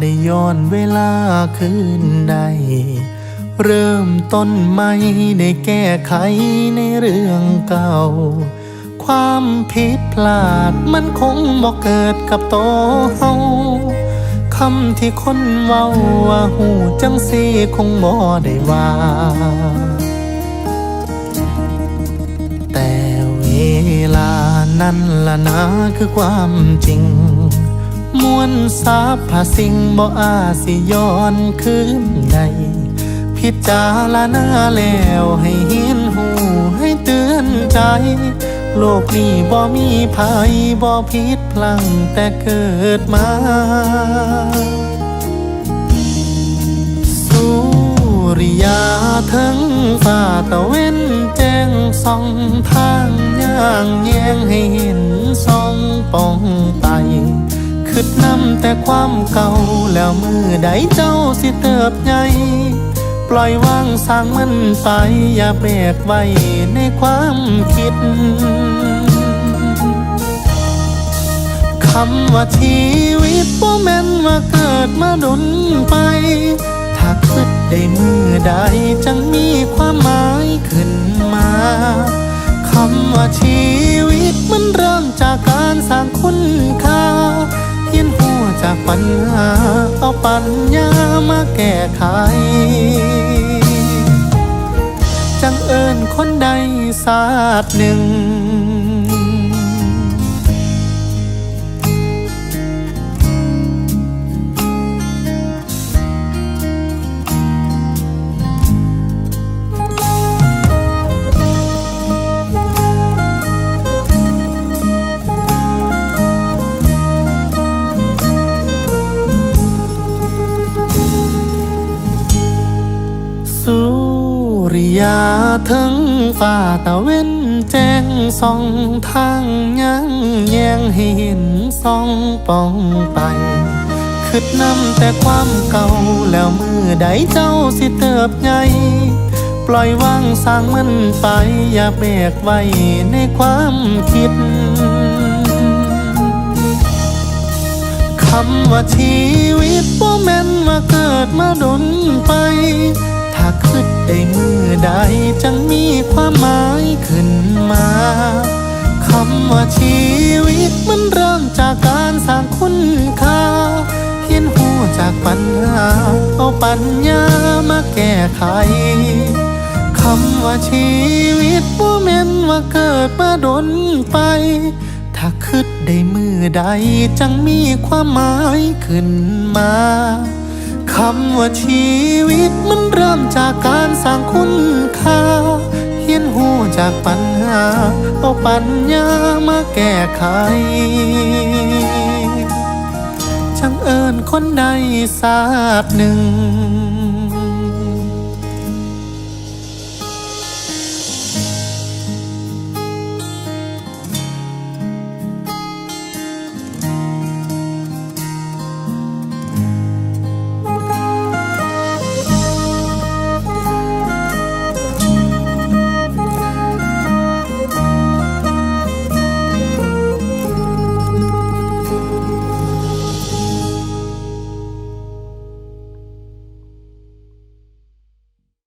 ได้ย้อนเวลาคืนใด เริ่มต้นใหม่ได้แก้ไขในเรื่องเก่า ความผิดพลาดมันคงบอกเกิดกับโตเฮาคำที่คนเว้าว่าหูจังสีคงบ่ได้ว่า แต่เวลานั้นละนะคือความจริง มวลสาพาสิ่งบ่อาสิย้อนคืนใด พิจารณาแล้วให้เห็นหูให้เตือนใจ โลกนี้บ่มีภัยบ่ผิดพลังแต่เกิดมา สุริยาทั้งฝ่าตะเว้นแจ้งส่องทางย่างแยงให้เห็นส่องป้องไป คิดนำแต่ความเก่า แล้วมือใดเจ้าสิเติบใหญ่ปล่อยวางสร้างมันไป อย่าแบกไว้ในความคิด คำว่าชีวิตบ่แม่นว่าเกิดมาดนไป ถ้าคิดได้มือใดจังมีความหมายขึ้นมา คำว่าชี ปัญหาเอาปัญญามาแก้ไข จังเอิญคนใดศาสตร์หนึ่ง ริยาทั้งฝ่าตะเว้นแจ้งส่องทางยังแยงให้เห็นส่องป้องไปคิดนำแต่ความเก่าแล้วมือใดเจ้าสิเติบใหญ่ปล่อยวางสร้างมันไป อย่าแบกไว้ในความคิดคำว่าชีวิตบ่แม่นว่าเกิดมาดนไป ถ้าคิดได้มือใดจังมีความหมายขึ้นมาคำว่าชีวิตมันเริ่มจากการสร้างคุณค่าเห็นหูจากปัญหา เอาปัญญามาแก้ไขคำว่าชีวิตบ่แม่นว่าเกิดมาดนไป ถ้าคิดได้มือใดจังมีความหมายขึ้นมา คำว่าชีวิตมันเริ่มจากการสร้างคุณค่า เฮียนหูจากปัญหา เอาปัญญามาแก้ไขจังเอิญคนใดศาสตร์หนึ่ง